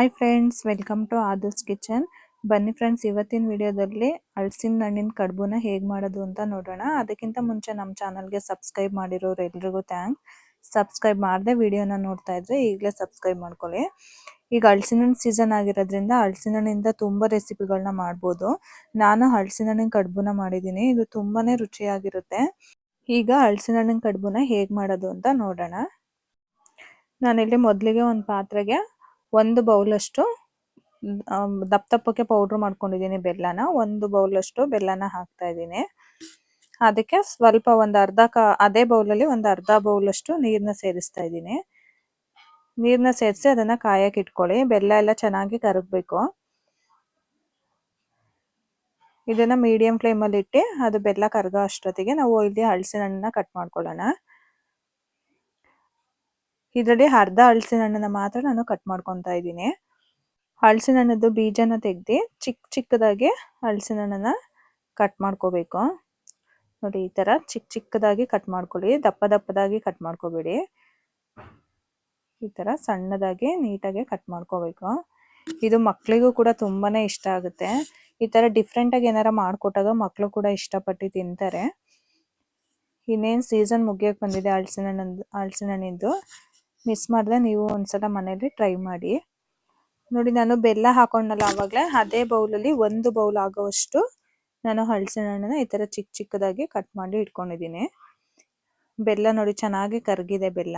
Hi friends welcome to Adarsh kitchen ಬನ್ನಿ friends ಇವತ್ತಿನ ವಿಡಿಯೋದಲ್ಲಿ ಹಳಸಿನ ಹಣ್ಣಿನ ಕಡುಬುನ ಹೇಗೆ ಮಾಡೋದು ಅಂತ ನೋಡೋಣ. ಅದಕ್ಕಿಂತ ಮುಂಚೆ ನಮ್ಮ ಚಾನಲ್ಗೆ ಸಬ್ಸ್ಕ್ರೈಬ್ ಮಾಡಿರೋರು ಎಲ್ರಿಗೂ ಥ್ಯಾಂಕ್ಸ್ ಸಬ್ಸ್ಕ್ರೈಬ್ ಮಾಡದೆ ವಿಡಿಯೋನ ನೋಡ್ತಾ ಇದ್ರೆ ಈಗಲೇ ಸಬ್ಸ್ಕ್ರೈಬ್ ಮಾಡ್ಕೊಳ್ಳಿ. ಈಗ ಹಳಸಿನ ಹಣ್ಣು ಸೀಸನ್ ಆಗಿರೋದ್ರಿಂದ ಹಳಸಿನ ಹಣ್ಣಿಂದ ತುಂಬ ರೆಸಿಪಿಗಳನ್ನ ಮಾಡ್ಬೋದು. ನಾನು ಹಳಸಿನ ಹಣ್ಣಿನ ಕಡುಬುನ ಮಾಡಿದ್ದೀನಿ. ಇದು ತುಂಬಾನೇ ರುಚಿಯಾಗಿರುತ್ತೆ. ಈಗ ಹಳಸಿನ ಹಣ್ಣಿನ ಕಡುಬುನ ಹೇಗೆ ಮಾಡೋದು ಅಂತ ನೋಡೋಣ. ನಾನಿಲ್ಲಿ ಮೊದಲಿಗೆ ಒಂದು ಪಾತ್ರೆಗೆ ಒಂದು ಬೌಲಷ್ಟು ದಪ್ಪ ದಪ್ಪಕ್ಕೆ ಪೌಡ್ರ್ ಮಾಡ್ಕೊಂಡಿದ್ದೀನಿ ಬೆಲ್ಲನ. ಒಂದು ಬೌಲಷ್ಟು ಬೆಲ್ಲನ ಹಾಕ್ತಾ ಇದ್ದೀನಿ. ಅದಕ್ಕೆ ಸ್ವಲ್ಪ ಒಂದು ಅರ್ಧ ಕ, ಅದೇ ಬೌಲಲ್ಲಿ ಒಂದು ಅರ್ಧ ಬೌಲಷ್ಟು ನೀರನ್ನ ಸೇರಿಸ್ತಾ ಇದ್ದೀನಿ. ನೀರನ್ನ ಸೇರಿಸಿ ಅದನ್ನ ಕಾಯಕ್ಕೆ ಇಟ್ಕೊಳ್ಳಿ. ಬೆಲ್ಲ ಎಲ್ಲ ಚೆನ್ನಾಗಿ ಕರಗಬೇಕು. ಇದನ್ನ ಮೀಡಿಯಂ ಫ್ಲೇಮಲ್ಲಿ ಇಟ್ಟು ಅದು ಬೆಲ್ಲ ಕರಗೋ ಅಷ್ಟೊತ್ತಿಗೆ ನಾವು ಇಲ್ಲಿ ಹಲಸಿನ ಹಣ್ಣನ್ನ ಕಟ್ ಮಾಡ್ಕೊಳ್ಳೋಣ. ಇದರಲ್ಲಿ ಅರ್ಧ ಹಲಸಿನ ಹಣ್ಣನ್ನ ಮಾತ್ರ ನಾನು ಕಟ್ ಮಾಡ್ಕೊತಾ ಇದ್ದೀನಿ. ಹಲಸಿನ ಹಣ್ಣದ್ದು ಬೀಜನ ತೆಗ್ದು ಚಿಕ್ಕ ಚಿಕ್ಕದಾಗಿ ಹಲಸಿನ ಹಣ್ಣನ್ನ ಕಟ್ ಮಾಡ್ಕೋಬೇಕು. ನೋಡಿ, ಈ ತರ ಚಿಕ್ಕ ಚಿಕ್ಕದಾಗಿ ಕಟ್ ಮಾಡ್ಕೊಳ್ಳಿ, ದಪ್ಪ ದಪ್ಪದಾಗಿ ಕಟ್ ಮಾಡ್ಕೋಬೇಡಿ. ಈ ತರ ಸಣ್ಣದಾಗಿ ನೀಟಾಗಿ ಕಟ್ ಮಾಡ್ಕೋಬೇಕು. ಇದು ಮಕ್ಕಳಿಗೂ ಕೂಡ ತುಂಬಾನೇ ಇಷ್ಟ ಆಗುತ್ತೆ. ಈ ತರ ಡಿಫ್ರೆಂಟ್ ಆಗಿ ಏನಾರ ಮಾಡ್ಕೊಟ್ಟಾಗ ಮಕ್ಕಳು ಕೂಡ ಇಷ್ಟಪಟ್ಟು ತಿಂತಾರೆ. ಇನ್ನೇನ್ ಸೀಸನ್ ಮುಗಿಯಕ್ ಬಂದಿದೆ ಹಲಸಿನ ಹಣ್ಣು ಹಲಸಿನ ಹಣ್ಣಿಂದು. ಮಿಸ್ ಮಾಡಿದ್ರೆ ನೀವು ಒಂದ್ಸಲ ಮನೇಲಿ ಟ್ರೈ ಮಾಡಿ. ನೋಡಿ, ನಾನು ಬೆಲ್ಲ ಹಾಕೊಂಡಲ್ಲ ಆವಾಗಲೇ, ಅದೇ ಬೌಲಲ್ಲಿ ಒಂದು ಬೌಲ್ ಆಗೋವಷ್ಟು ನಾನು ಹಲಸಿನ ಹಣ್ಣನ್ನ ಈ ತರ ಚಿಕ್ಕ ಚಿಕ್ಕದಾಗಿ ಕಟ್ ಮಾಡಿ ಇಟ್ಕೊಂಡಿದ್ದೀನಿ. ಬೆಲ್ಲ ನೋಡಿ, ಚೆನ್ನಾಗಿ ಕರಗಿದೆ ಬೆಲ್ಲ.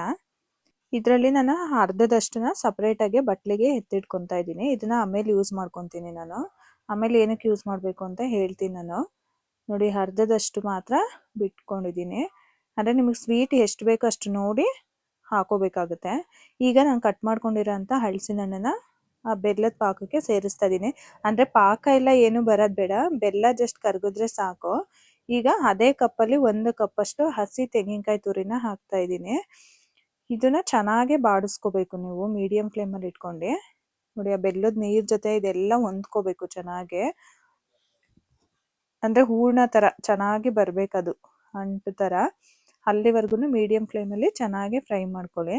ಇದರಲ್ಲಿ ನಾನು ಅರ್ಧದಷ್ಟನ್ನ ಸಪ್ರೇಟಾಗಿ ಬಟ್ಲಿಗೆ ಎತ್ತಿಟ್ಕೊತಾ ಇದ್ದೀನಿ. ಇದನ್ನ ಆಮೇಲೆ ಯೂಸ್ ಮಾಡ್ಕೊತೀನಿ ನಾನು. ಆಮೇಲೆ ಏನಕ್ಕೆ ಯೂಸ್ ಮಾಡಬೇಕು ಅಂತ ಹೇಳ್ತೀನಿ ನಾನು. ನೋಡಿ, ಅರ್ಧದಷ್ಟು ಮಾತ್ರ ಬಿಟ್ಕೊಂಡಿದ್ದೀನಿ. ಅಂದರೆ ನಿಮಗೆ ಸ್ವೀಟ್ ಎಷ್ಟು ಬೇಕೋ ಅಷ್ಟು ನೋಡಿ ಹಾಕೋಬೇಕಾಗುತ್ತೆ. ಈಗ ನಾನು ಕಟ್ ಮಾಡ್ಕೊಂಡಿರೋಂಥ ಅಂಥ ಹಲಸಿನ ಹಣ್ಣನ್ನ ಆ ಬೆಲ್ಲದ ಪಾಕಕ್ಕೆ ಸೇರಿಸ್ತಾ ಇದ್ದೀನಿ ಅಂದರೆ ಪಾಕ ಎಲ್ಲ ಏನು ಬರೋದು ಬೇಡ. ಬೆಲ್ಲ ಜಸ್ಟ್ ಕರಗಿದ್ರೆ ಸಾಕು. ಈಗ ಅದೇ ಕಪ್ಪಲ್ಲಿ ಒಂದು ಕಪ್ಪಷ್ಟು ಹಸಿ ತೆಂಗಿನಕಾಯಿ ತುರಿನ ಹಾಕ್ತಾ ಇದ್ದೀನಿ ಇದನ್ನ ಚೆನ್ನಾಗಿ ಬಾಡಿಸ್ಕೋಬೇಕು ನೀವು ಮೀಡಿಯಂ ಫ್ಲೇಮಲ್ಲಿ ಇಟ್ಕೊಂಡು. ನೋಡಿ, ಆ ಬೆಲ್ಲದ ನೀರು ಜೊತೆ ಇದೆಲ್ಲ ಹೊಂದ್ಕೋಬೇಕು ಚೆನ್ನಾಗಿ. ಅಂದರೆ ಹೂರ್ಣ ಥರ ಚೆನ್ನಾಗಿ ಬರಬೇಕದು, ಅಂಟು ತರ. ಅಲ್ಲಿವರೆಗೂ ಮೀಡಿಯಂ ಫ್ಲೇಮಲ್ಲಿ ಚೆನ್ನಾಗಿ ಫ್ರೈ ಮಾಡ್ಕೊಳ್ಳಿ.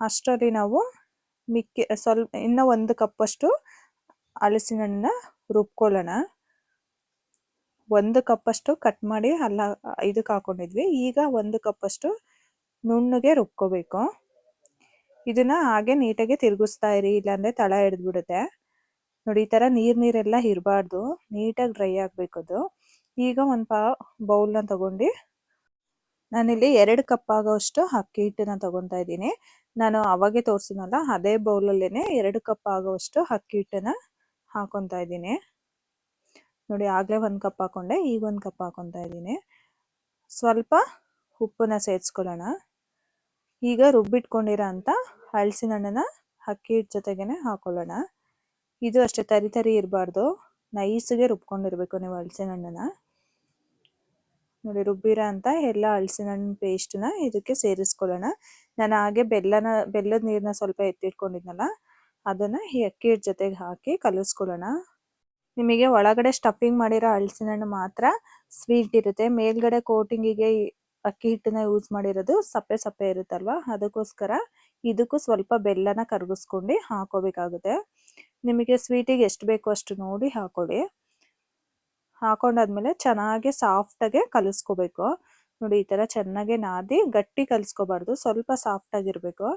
ಅಷ್ಟರಲ್ಲಿ ನಾವು ಮಿಕ್ಕಿ, ಸ್ವಲ್ಪ, ಇನ್ನೂ ಒಂದು ಕಪ್ಪಷ್ಟು ಹಲಸಿನ ಹಣ್ಣನ್ನ ರುಬ್ಕೊಳ್ಳೋಣ. ಒಂದು ಕಪ್ಪಷ್ಟು ಕಟ್ ಮಾಡಿ ಅಲ್ಲ, ಇದಕ್ಕೆ ಹಾಕ್ಕೊಂಡಿದ್ವಿ ಈಗ ಒಂದು ಕಪ್ಪಷ್ಟು ನುಣ್ಣಗೆ ರುಬ್ಕೋಬೇಕು. ಇದನ್ನು ಹಾಗೆ ನೀಟಾಗಿ ತಿರುಗಿಸ್ತಾ ಇರಿ, ಇಲ್ಲಾಂದರೆ ತಳ ಹಿಡಿದ್ಬಿಡುತ್ತೆ ನೋಡಿ, ಈ ಥರ ನೀರು ನೀರೆಲ್ಲ ಇರಬಾರ್ದು. ನೀಟಾಗಿ ಡ್ರೈ ಆಗಬೇಕು ಅದು. ಈಗ ಒಂದು ಪಾ ಬೌಲ್ನ ತಗೊಂಡು ನಾನಿಲ್ಲಿ ಎರಡು ಕಪ್ ಆಗೋಷ್ಟು ಅಕ್ಕಿ ಹಿಟ್ಟನ್ನ ತಗೊತಾ ಇದ್ದೀನಿ. ನಾನು ಅವಾಗೆ ತೋರಿಸಿದ್ನಲ್ಲ, ಅದೇ ಬೌಲಲ್ಲೇ ಎರಡು ಕಪ್ ಆಗೋವಷ್ಟು ಅಕ್ಕಿ ಹಿಟ್ಟನ್ನ ಹಾಕೊತಾ ಇದ್ದೀನಿ. ನೋಡಿ, ಆಗಲೇ ಒಂದು ಕಪ್ ಹಾಕೊಂಡೆ, ಈಗ ಒಂದು ಕಪ್ ಹಾಕೊತಾ ಇದ್ದೀನಿ. ಸ್ವಲ್ಪ ಉಪ್ಪನ್ನ ಸೇರಿಸ್ಕೊಳ್ಳೋಣ. ಈಗ ರುಬ್ಬಿಟ್ಕೊಂಡಿರೋ ಅಂತ ಹಳಸಿನ ಹಣ್ಣನ್ನ ಅಕ್ಕಿ ಹಿಟ್ಟು ಜೊತೆಗೇನೆ ಹಾಕೊಳ್ಳೋಣ. ಇದು ಅಷ್ಟೇ, ತರಿ ತರಿ ಇರಬಾರ್ದು. ನೈಸಿಗೆ ರುಬ್ಕೊಂಡಿರ್ಬೇಕು ನೀವು ಹಳಸಿನ ಹಣ್ಣನ್ನ ನೋಡಿ ರುಬ್ಬಿರ ಅಂತ ಎಲ್ಲ ಹಲಸಿನ ಹಣ್ಣು ಪೇಸ್ಟ್ನ ಇದಕ್ಕೆ ಸೇರಿಸ್ಕೊಳ್ಳೋಣ. ನಾನು ಹಾಗೆ ಬೆಲ್ಲನ, ಬೆಲ್ಲದ ನೀರನ್ನ ಸ್ವಲ್ಪ ಎತ್ತಿಟ್ಕೊಂಡಿದ್ನಲ್ಲ, ಅದನ್ನ ಈ ಅಕ್ಕಿ ಹಿಟ್ಟು ಜೊತೆಗೆ ಹಾಕಿ ಕಲಿಸ್ಕೊಳ್ಳೋಣ. ನಿಮಗೆ ಒಳಗಡೆ ಸ್ಟಫಿಂಗ್ ಮಾಡಿರೋ ಹಲಸಿನ ಹಣ್ಣು ಮಾತ್ರ ಸ್ವೀಟ್ ಇರುತ್ತೆ. ಮೇಲ್ಗಡೆ ಕೋಟಿಂಗಿಗೆ ಅಕ್ಕಿ ಹಿಟ್ಟನ್ನ ಯೂಸ್ ಮಾಡಿರೋದು ಸಪ್ಪೆ ಸಪ್ಪೆ ಇರುತ್ತಲ್ವಾ, ಅದಕ್ಕೋಸ್ಕರ ಇದಕ್ಕೂ ಸ್ವಲ್ಪ ಬೆಲ್ಲನ ಕರಗಿಸ್ಕೊಂಡು ಹಾಕೋಬೇಕಾಗುತ್ತೆ. ನಿಮಗೆ ಸ್ವೀಟಿಗೆ ಎಷ್ಟು ಬೇಕೋ ಅಷ್ಟು ನೋಡಿ ಹಾಕೊಳ್ಳಿ. ಹಾಕೊಂಡಾದ್ಮೇಲೆ ಚೆನ್ನಾಗಿ ಸಾಫ್ಟಾಗೆ ಕಲಿಸ್ಕೋಬೇಕು. ನೋಡಿ, ಈ ತರ ಚೆನ್ನಾಗಿ ನಾದಿ ಗಟ್ಟಿ ಕಲಿಸ್ಕೋಬಾರ್ದು, ಸ್ವಲ್ಪ ಸಾಫ್ಟ್ ಆಗಿರ್ಬೇಕು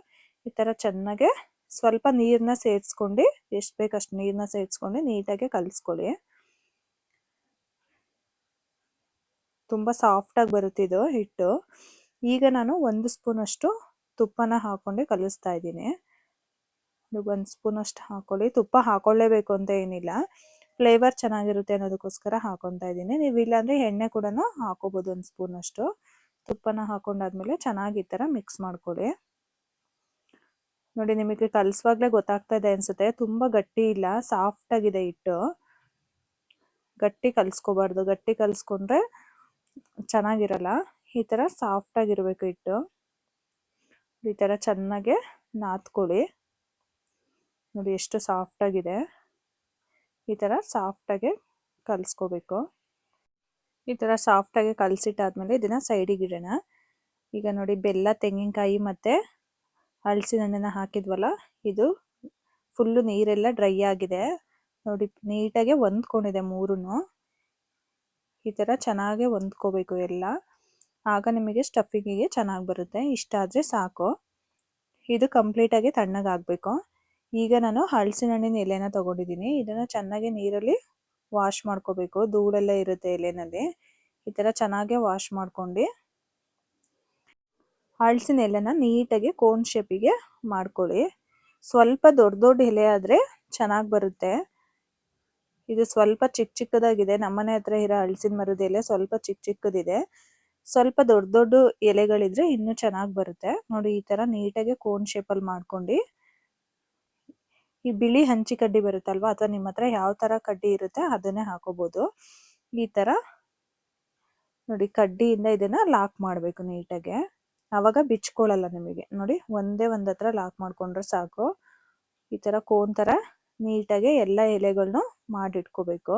ಈ ತರ ಚೆನ್ನಾಗೆ ಸ್ವಲ್ಪ ನೀರನ್ನ ಸೇರಿಸ್ಕೊಂಡು ಎಷ್ಟು ಬೇಕಷ್ಟು ನೀರನ್ನ ಸೇರಿಸ್ಕೊಂಡು ನೀಟಾಗಿ ಕಲಿಸ್ಕೊಳ್ಳಿ. ತುಂಬ ಸಾಫ್ಟಾಗಿ ಬರುತ್ತಿದ್ದು ಹಿಟ್ಟು. ಈಗ ನಾನು ಒಂದು ಸ್ಪೂನ್ ಅಷ್ಟು ತುಪ್ಪನ ಹಾಕೊಂಡು ಕಲಿಸ್ತಾ ಇದ್ದೀನಿ. ಒಂದು ಸ್ಪೂನ್ ಅಷ್ಟು ಹಾಕೊಳ್ಳಿ. ತುಪ್ಪ ಹಾಕೊಳ್ಳೇಬೇಕು ಅಂತ ಏನಿಲ್ಲ. ಫ್ಲೇವರ್ ಚೆನ್ನಾಗಿರುತ್ತೆ ಅನ್ನೋದಕ್ಕೋಸ್ಕರ ಹಾಕೊತಾ ಇದ್ದೀನಿ. ನೀವು ಇಲ್ಲಾಂದ್ರೆ ಎಣ್ಣೆ ಕೂಡ ಹಾಕೋಬಹುದು ಒಂದು ಸ್ಪೂನ್ ಅಷ್ಟು ತುಪ್ಪನ ಹಾಕೊಂಡಾದ್ಮೇಲೆ ಚೆನ್ನಾಗಿ ಈ ಥರ ಮಿಕ್ಸ್ ಮಾಡ್ಕೊಳ್ಳಿ. ನೋಡಿ, ನಿಮಗೆ ಕಲಿಸುವಾಗಲೇ ಗೊತ್ತಾಗ್ತಾ ಇದೆ ಅನ್ಸುತ್ತೆ. ತುಂಬ ಗಟ್ಟಿ ಇಲ್ಲ ಸಾಫ್ಟ್ ಆಗಿದೆ ಹಿಟ್ಟು. ಗಟ್ಟಿ ಕಲಿಸ್ಕೋಬಾರ್ದು. ಗಟ್ಟಿ ಕಲಿಸ್ಕೊಂಡ್ರೆ ಚೆನ್ನಾಗಿರಲ್ಲ. ಈ ಥರ ಸಾಫ್ಟ್ ಆಗಿರ್ಬೇಕು ಹಿಟ್ಟು. ಈ ಥರ ಚೆನ್ನಾಗೆ ನಾದ್ಕೊಳ್ಳಿ. ನೋಡಿ, ಎಷ್ಟು ಸಾಫ್ಟ್ ಆಗಿದೆ. ಈ ಥರ ಸಾಫ್ಟಾಗೆ ಕಲಿಸ್ಕೋಬೇಕು. ಈ ಥರ ಸಾಫ್ಟಾಗೆ ಕಲಸಿಟ್ಟಾದ್ಮೇಲೆ ಇದನ್ನು ಸೈಡಿಗೆ ಇಡೋಣ. ಈಗ ನೋಡಿ ಬೆಲ್ಲ, ತೆಂಗಿನಕಾಯಿ ಮತ್ತು ಹಲಸಿನ ಹಣ್ಣನ್ನು ಹಾಕಿದ್ವಲ್ಲ, ಇದು ಫುಲ್ಲು ನೀರೆಲ್ಲ ಡ್ರೈ ಆಗಿದೆ. ನೋಡಿ ನೀಟಾಗಿ ಹೊಂದ್ಕೊಂಡಿದೆ ಮೂರೂ ಈ ಥರ ಚೆನ್ನಾಗಿ ಹೊಂದ್ಕೋಬೇಕು ಎಲ್ಲ. ಆಗ ನಿಮಗೆ ಸ್ಟಫಿಂಗಿಗೆ ಚೆನ್ನಾಗಿ ಬರುತ್ತೆ. ಇಷ್ಟ ಆದರೆ ಸಾಕು. ಇದು ಕಂಪ್ಲೀಟಾಗಿ ತಣ್ಣಗಾಗಬೇಕು. ಈಗ ನಾನು ಹಲಸಿನ ಹಣ್ಣಿನ ಎಲೆನ ತಗೊಂಡಿದ್ದೀನಿ. ಇದನ್ನು ಚೆನ್ನಾಗಿ ನೀರಲ್ಲಿ ವಾಶ್ ಮಾಡ್ಕೋಬೇಕು. ಧೂಳೆಲ್ಲ ಇರುತ್ತೆ ಎಲೆನಲ್ಲಿ. ಈ ಥರ ಚೆನ್ನಾಗೆ ವಾಶ್ ಮಾಡ್ಕೊಂಡು ಹಲಸಿನ ಎಲೆನ ನೀಟಾಗಿ ಕೋನ್ ಶೇಪಿಗೆ ಮಾಡ್ಕೊಳ್ಳಿ. ಸ್ವಲ್ಪ ದೊಡ್ಡ ದೊಡ್ಡ ಎಲೆ ಆದರೆ ಚೆನ್ನಾಗಿ ಬರುತ್ತೆ. ಇದು ಸ್ವಲ್ಪ ಚಿಕ್ಕ ಚಿಕ್ಕದಾಗಿದೆ. ನಮ್ಮನೆ ಹತ್ರ ಇರೋ ಹಲಸಿನ ಮರದ ಎಲೆ ಸ್ವಲ್ಪ ಚಿಕ್ಕ ಚಿಕ್ಕದಿದೆ. ಸ್ವಲ್ಪ ದೊಡ್ಡ ದೊಡ್ಡ ಎಲೆಗಳಿದ್ರೆ ಇನ್ನೂ ಚೆನ್ನಾಗಿ ಬರುತ್ತೆ. ನೋಡಿ ಈ ಥರ ನೀಟಾಗಿ ಕೋನ್ ಶೇಪಲ್ಲಿ ಮಾಡ್ಕೊಂಡು ಈ ಬಿಳಿ ಹಂಚಿ ಕಡ್ಡಿ ಬರುತ್ತಲ್ವಾ, ಅಥವಾ ನಿಮ್ಮ ಹತ್ರ ಯಾವ ತರ ಕಡ್ಡಿ ಇರುತ್ತೆ ಅದನ್ನೇ ಹಾಕೋಬಹುದು ಈ ತರ ನೋಡಿ ಕಡ್ಡಿಯಿಂದ ಇದನ್ನ ಲಾಕ್ ಮಾಡಬೇಕು ನೀಟಾಗೆ ಆವಾಗ ಬಿಚ್ಕೊಳ್ಳಲ್ಲ ನಿಮಗೆ. ನೋಡಿ ಒಂದೇ ಒಂದ್ ಹತ್ರ ಲಾಕ್ ಮಾಡ್ಕೊಂಡ್ರೆ ಸಾಕು. ಈ ತರ ಕೋನ್ ತರ ನೀಟಾಗೆ ಎಲ್ಲ ಎಲೆಗಳನ್ನು ಮಾಡಿಟ್ಕೋಬೇಕು.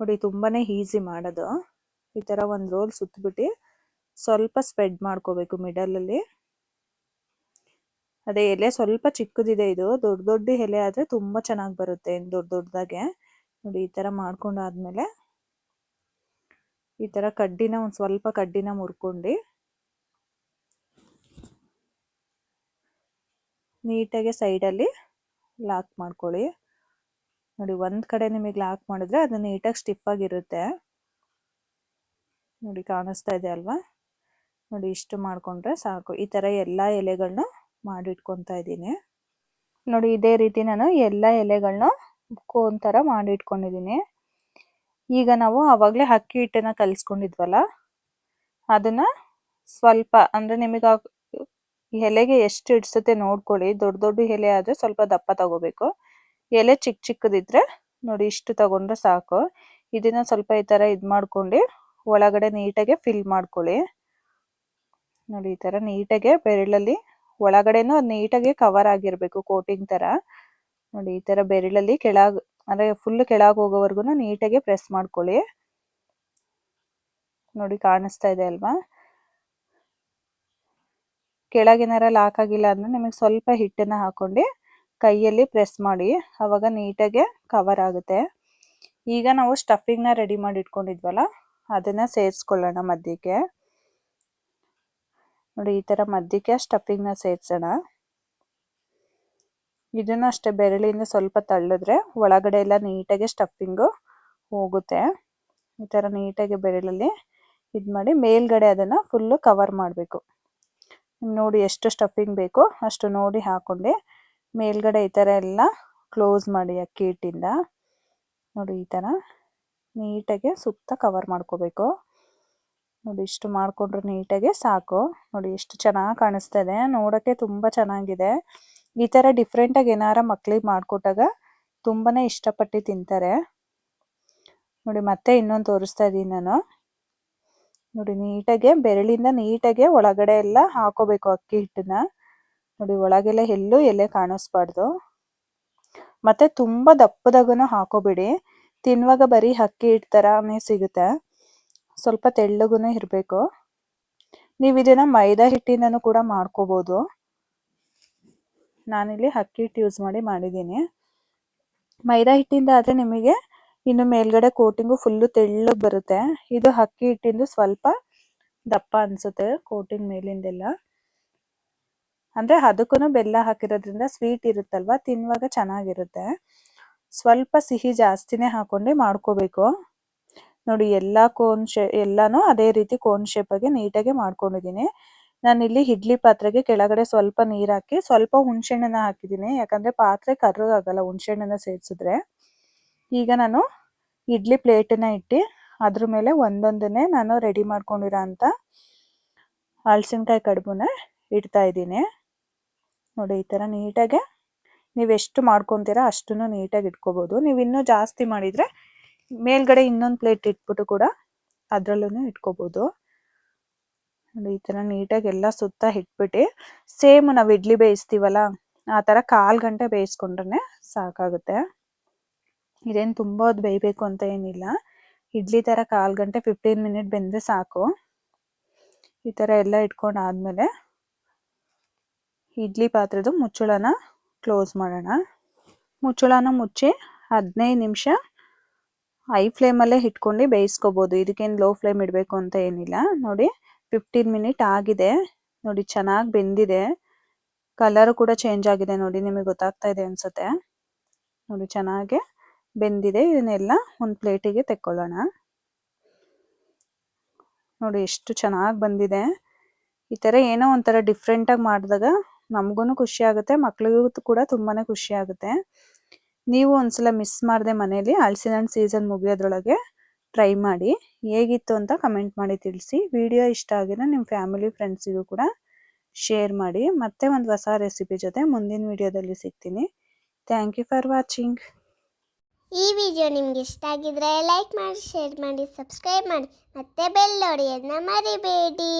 ನೋಡಿ ತುಂಬಾನೇ ಈಸಿ ಮಾಡೋದು. ಈ ತರ ಒಂದು ರೋಲ್ ಸುತ್ತಬಿಟ್ಟು ಸ್ವಲ್ಪ ಸ್ಪ್ರೆಡ್ ಮಾಡ್ಕೋಬೇಕು ಮಿಡಲಲ್ಲಿ ಅದೇ ಎಲೆ ಸ್ವಲ್ಪ ಚಿಕ್ಕದಿದೆ ಇದು, ದೊಡ್ಡ ದೊಡ್ಡ ಎಲೆ ಆದರೆ ತುಂಬ ಚೆನ್ನಾಗಿ ಬರುತ್ತೆ ದೊಡ್ಡ ದೊಡ್ಡದಾಗೆ ನೋಡಿ, ಈ ಥರ ಮಾಡ್ಕೊಂಡಾದ್ಮೇಲೆ ಈ ಥರ ಕಡ್ಡಿನ ಒಂದು ಸ್ವಲ್ಪ ಕಡ್ಡಿನ ಮುರ್ಕೊಂಡು ನೀಟಾಗಿ ಸೈಡಲ್ಲಿ ಲಾಕ್ ಮಾಡ್ಕೊಳ್ಳಿ. ನೋಡಿ, ಒಂದು ಕಡೆ ನಿಮಗೆ ಲಾಕ್ ಮಾಡಿದ್ರೆ ಅದು ನೀಟಾಗಿ ಸ್ಟಿಫ್ ಆಗಿರುತ್ತೆ. ನೋಡಿ, ಕಾಣಿಸ್ತಾ ಇದೆ ಅಲ್ವಾ? ನೋಡಿ, ಇಷ್ಟು ಮಾಡಿಕೊಂಡ್ರೆ ಸಾಕು. ಈ ಥರ ಎಲ್ಲ ಎಲೆಗಳನ್ನ ಮಾಡಿಟ್ಕೊತಾ ಇದ್ದೀನಿ. ನೋಡಿ, ಇದೇ ರೀತಿ ನಾನು ಎಲ್ಲ ಎಲೆಗಳನ್ನ ಕೋನ್ ಮಾಡಿಟ್ಕೊಂಡಿದ್ದೀನಿ. ಈಗ ನಾವು ಆವಾಗಲೇ ಅಕ್ಕಿ ಹಿಟ್ಟನ್ನು ಕಲಿಸ್ಕೊಂಡಿದ್ವಲ್ಲ, ಅದನ್ನು ಸ್ವಲ್ಪ, ಅಂದರೆ ನಿಮಗೆ ಎಲೆಗೆ ಎಷ್ಟು ಹಿಡಿಸುತ್ತೆ ನೋಡ್ಕೊಳ್ಳಿ. ದೊಡ್ಡ ದೊಡ್ಡ ಎಲೆ ಆದರೆ ಸ್ವಲ್ಪ ದಪ್ಪ ತಗೋಬೇಕು. ಎಲೆ ಚಿಕ್ಕ ಚಿಕ್ಕದಿದ್ರೆ ನೋಡಿ, ಇಷ್ಟು ತಗೊಂಡ್ರೆ ಸಾಕು. ಇದನ್ನ ಸ್ವಲ್ಪ ಈ ಥರ ಇದು ಮಾಡ್ಕೊಂಡು ಒಳಗಡೆ ನೀಟಾಗಿ ಫಿಲ್ ಮಾಡ್ಕೊಳ್ಳಿ. ನೋಡಿ, ಈ ಥರ ನೀಟಾಗೆ ಬೆರಳಲ್ಲಿ ಒಳಗಡೆನೂ ಅದು ನೀಟಾಗಿ ಕವರ್ ಆಗಿರಬೇಕು ಕೋಟಿಂಗ್ ತರ. ನೋಡಿ ಈ ತರ ಬೆರಳಲ್ಲಿ ಕೆಳಗ್, ಅಂದ್ರೆ ಫುಲ್ ಕೆಳಗೆ ಹೋಗೋವರೆಗೂ ನೀಟಾಗಿ ಪ್ರೆಸ್ ಮಾಡ್ಕೊಳ್ಳಿ. ನೋಡಿ ಕಾಣಿಸ್ತಾ ಇದೆ ಅಲ್ವಾ? ಕೆಳಗೇನಾರ ಲಾಕ್ ಆಗಿಲ್ಲ ಅಂದ್ರೆ ನಿಮಗೆ ಸ್ವಲ್ಪ ಹಿಟ್ಟನ್ನ ಹಾಕೊಂಡು ಕೈಯಲ್ಲಿ ಪ್ರೆಸ್ ಮಾಡಿ, ಅವಾಗ ನೀಟಾಗಿ ಕವರ್ ಆಗುತ್ತೆ. ಈಗ ನಾವು ಸ್ಟಫಿಂಗ್ನ ರೆಡಿ ಮಾಡಿ ಇಟ್ಕೊಂಡಿದ್ವಲ್ಲ, ಅದನ್ನ ಸೇರಿಸ್ಕೊಳ್ಳೋಣ ಮಧ್ಯಕ್ಕೆ. ನೋಡಿ, ಈ ಥರ ಮಧ್ಯಕ್ಕೆ ಸ್ಟಫಿಂಗ್ನ ಸೇರಿಸೋಣ. ಇದನ್ನು ಅಷ್ಟೇ ಬೆರಳಿಂದ ಸ್ವಲ್ಪ ತಳ್ಳಿದ್ರೆ ಒಳಗಡೆ ಎಲ್ಲ ನೀಟಾಗಿ ಸ್ಟಫಿಂಗು ಹೋಗುತ್ತೆ. ಈ ಥರ ನೀಟಾಗಿ ಬೆರಳಲ್ಲಿ ಇದು ಮಾಡಿ ಮೇಲ್ಗಡೆ ಅದನ್ನು ಫುಲ್ಲು ಕವರ್ ಮಾಡಬೇಕು. ನೋಡಿ ಎಷ್ಟು ಸ್ಟಫಿಂಗ್ ಬೇಕು ಅಷ್ಟು ನೋಡಿ ಹಾಕ್ಕೊಂಡು ಮೇಲ್ಗಡೆ ಈ ಥರ ಎಲ್ಲ ಕ್ಲೋಸ್ ಮಾಡಿ ಅಕ್ಕಿ ಹಿಟ್ಟಿಂದ. ನೋಡಿ, ಈ ಥರ ನೀಟಾಗಿ ಸುತ್ತ ಕವರ್ ಮಾಡ್ಕೋಬೇಕು. ನೋಡಿ ಇಷ್ಟು ಮಾಡಿಕೊಂಡ್ರೆ ನೀಟಾಗಿ ಸಾಕು. ನೋಡಿ ಎಷ್ಟು ಚೆನ್ನಾಗಿ ಕಾಣಿಸ್ತಾ ಇದೆ ನೋಡೋಕ್ಕೆ ತುಂಬ ಚೆನ್ನಾಗಿದೆ. ಈ ಥರ ಡಿಫ್ರೆಂಟಾಗಿ ಏನಾರ ಮಕ್ಳಿಗೆ ಮಾಡಿಕೊಟ್ಟಾಗ ತುಂಬಾ ಇಷ್ಟಪಟ್ಟು ತಿಂತಾರೆ. ನೋಡಿ ಮತ್ತೆ ಇನ್ನೊಂದು ತೋರಿಸ್ತಾ ಇದ್ದೀನಿ ನಾನು. ನೋಡಿ ನೀಟಾಗೆ, ಬೆರಳಿಂದ ನೀಟಾಗೆ ಒಳಗಡೆ ಎಲ್ಲ ಹಾಕೋಬೇಕು ಅಕ್ಕಿ ಹಿಟ್ಟನ್ನ. ನೋಡಿ ಒಳಗೆಲ್ಲ ಎಲ್ಲೂ ಎಲೆ ಕಾಣಿಸ್ಬಾರ್ದು. ಮತ್ತೆ ತುಂಬ ದಪ್ಪದಾಗೂ ಹಾಕೋಬೇಡಿ. ತಿನ್ನುವಾಗ ಬರೀ ಅಕ್ಕಿ ಹಿಟ್ಟು ಥರನೇ ಸಿಗುತ್ತೆ. ಸ್ವಲ್ಪ ತೆಳ್ಳಗೂ ಇರಬೇಕು. ನೀವು ಇದನ್ನ ಮೈದಾ ಹಿಟ್ಟಿಂದನೂ ಕೂಡ ಮಾಡ್ಕೋಬೋದು. ನಾನಿಲ್ಲಿ ಅಕ್ಕಿ ಹಿಟ್ಟು ಯೂಸ್ ಮಾಡಿ ಮಾಡಿದ್ದೀನಿ. ಮೈದಾ ಹಿಟ್ಟಿಂದ ಆದರೆ ನಿಮಗೆ ಇನ್ನು ಮೇಲ್ಗಡೆ ಕೋಟಿಂಗು ಫುಲ್ಲು ತೆಳ್ಳಗೆ ಬರುತ್ತೆ. ಇದು ಅಕ್ಕಿ ಹಿಟ್ಟಿಂದು ಸ್ವಲ್ಪ ದಪ್ಪ ಅನಿಸುತ್ತೆ ಕೋಟಿಂಗ್ ಮೇಲಿಂದೆಲ್ಲ. ಅಂದರೆ ಅದಕ್ಕೂ ಬೆಲ್ಲ ಹಾಕಿರೋದ್ರಿಂದ ಸ್ವೀಟ್ ಇರುತ್ತಲ್ವ? ತಿನ್ನುವಾಗ ಚೆನ್ನಾಗಿರುತ್ತೆ. ಸ್ವಲ್ಪ ಸಿಹಿ ಜಾಸ್ತಿನೇ ಹಾಕೊಂಡು ಮಾಡ್ಕೋಬೇಕು. ನೋಡಿ, ಎಲ್ಲ ಕೋನ್ ಶೇ, ಎಲ್ಲಾನು ಅದೇ ರೀತಿ ಕೋನ್ ಶೇಪಾಗಿ ನೀಟಾಗಿ ಮಾಡ್ಕೊಂಡಿದ್ದೀನಿ. ನಾನಿಲ್ಲಿ ಇಡ್ಲಿ ಪಾತ್ರೆಗೆ ಕೆಳಗಡೆ ಸ್ವಲ್ಪ ನೀರು ಹಾಕಿ, ಸ್ವಲ್ಪ ಹುಣಸೆಹಣ್ಣನ್ನ ಹಾಕಿದ್ದೀನಿ. ಯಾಕಂದರೆ ಪಾತ್ರೆ ಕರ್ರಗಾಗಲ್ಲ ಹುಣಸೆಹಣ್ಣನ್ನ ಸೇರಿಸಿದ್ರೆ. ಈಗ ನಾನು ಇಡ್ಲಿ ಪ್ಲೇಟನ್ನ ಇಟ್ಟು, ಅದ್ರ ಮೇಲೆ ಒಂದೊಂದನ್ನೇ ನಾನು ರೆಡಿ ಮಾಡ್ಕೊಂಡಿರೋ ಅಂತ ಹಲಸಿನಕಾಯಿ ಕಡುಬನ್ನ ಇಡ್ತಾ ಇದ್ದೀನಿ. ನೋಡಿ, ಈ ಥರ ನೀಟಾಗಿ ನೀವು ಎಷ್ಟು ಮಾಡ್ಕೊತೀರಾ ಅಷ್ಟನ್ನು ನೀಟಾಗಿ ಇಟ್ಕೋಬೋದು. ನೀವು ಇನ್ನೂ ಜಾಸ್ತಿ ಮಾಡಿದರೆ ಮೇಲ್ಗಡೆ ಇನ್ನೊಂದು ಪ್ಲೇಟ್ ಇಟ್ಬಿಟ್ಟು ಕೂಡ ಅದರಲ್ಲೂ ಇಟ್ಕೋಬಹುದು ಈ ಥರ ನೀಟಾಗಿ ಎಲ್ಲ ಸುತ್ತ ಇಟ್ಬಿಟ್ಟು ಸೇಮ್ ನಾವು ಇಡ್ಲಿ ಬೇಯಿಸ್ತೀವಲ್ಲ, ಆ ಥರ ಕಾಲು ಗಂಟೆ ಬೇಯಿಸ್ಕೊಂಡ್ರೆ ಸಾಕಾಗುತ್ತೆ. ಇದೇನು ತುಂಬ ಹೊತ್ತು ಬೇಯಬೇಕು ಅಂತ ಏನಿಲ್ಲ. ಇಡ್ಲಿ ಥರ ಕಾಲು ಗಂಟೆ ಫಿಫ್ಟೀನ್ ಮಿನಿಟ್ ಬೆಂದರೆ ಸಾಕು. ಈ ಥರ ಎಲ್ಲ ಇಟ್ಕೊಂಡು ಆದಮೇಲೆ ಇಡ್ಲಿ ಪಾತ್ರೆದು ಮುಚ್ಚಳನ ಕ್ಲೋಸ್ ಮಾಡೋಣ. ಮುಚ್ಚಳನ ಮುಚ್ಚಿ ಹದಿನೈದು ನಿಮಿಷ ಹೈ ಫ್ಲೇಮಲ್ಲೇ ಇಟ್ಕೊಂಡು ಬೇಯಿಸ್ಕೋಬಹುದು ಇದಕ್ಕೇನು ಲೋ ಫ್ಲೇಮ್ ಇಡಬೇಕು ಅಂತ ಏನಿಲ್ಲ. ನೋಡಿ ಫಿಫ್ಟೀನ್ ಮಿನಿಟ್ ಆಗಿದೆ. ನೋಡಿ, ಚೆನ್ನಾಗಿ ಬೆಂದಿದೆ. ಕಲರ್ ಕೂಡ ಚೇಂಜ್ ಆಗಿದೆ ನೋಡಿ, ನಿಮಗೆ ಗೊತ್ತಾಗ್ತಾ ಇದೆ ಅನ್ಸುತ್ತೆ. ನೋಡಿ, ಚೆನ್ನಾಗಿ ಬೆಂದಿದೆ. ಇದನ್ನೆಲ್ಲ ಒಂದು ಪ್ಲೇಟಿಗೆ ತೆಕ್ಕೊಳ್ಳೋಣ. ನೋಡಿ, ಎಷ್ಟು ಚೆನ್ನಾಗಿ ಬಂದಿದೆ. ಈ ಥರ ಏನೋ ಒಂಥರ ಡಿಫ್ರೆಂಟಾಗಿ ಮಾಡಿದಾಗ ನಮಗೂ ಖುಷಿ ಆಗುತ್ತೆ, ಮಕ್ಳಿಗೂ ಕೂಡ ತುಂಬಾ ಖುಷಿ ಆಗುತ್ತೆ. ನೀವು ಒಂದ್ಸಲ ಮಿಸ್ ಮಾಡದೆ ಮನೇಲಿ ಹಲಸಿನ ಹಣ್ಣು ಸೀಸನ್ ಮುಗಿಯೋದ್ರೊಳಗೆ ಟ್ರೈ ಮಾಡಿ. ಹೇಗಿತ್ತು ಅಂತ ಕಮೆಂಟ್ ಮಾಡಿ ತಿಳಿಸಿ. ವಿಡಿಯೋ ಇಷ್ಟ ಆಗಿದ್ರೆ ನಿಮ್ಮ ಫ್ಯಾಮಿಲಿ ಫ್ರೆಂಡ್ಸಿಗೂ ಕೂಡ ಶೇರ್ ಮಾಡಿ. ಮತ್ತೆ ಒಂದು ಹೊಸ ರೆಸಿಪಿ ಜೊತೆ ಮುಂದಿನ ವಿಡಿಯೋದಲ್ಲಿ ಸಿಗ್ತೀನಿ. ಥ್ಯಾಂಕ್ ಯು ಫಾರ್ ವಾಚಿಂಗ್ ಈ ವಿಡಿಯೋ ನಿಮ್ಗೆ ಇಷ್ಟ ಆಗಿದ್ರೆ ಲೈಕ್ ಮಾಡಿ ಶೇರ್ ಮಾಡಿ ಸಬ್ಸ್ಕ್ರೈಬ್ ಮಾಡಿ. ಮತ್ತೆ ಬೆಲ್ ಹೊಡೆಯೋದನ್ನ ಮರಿಬೇಡಿ.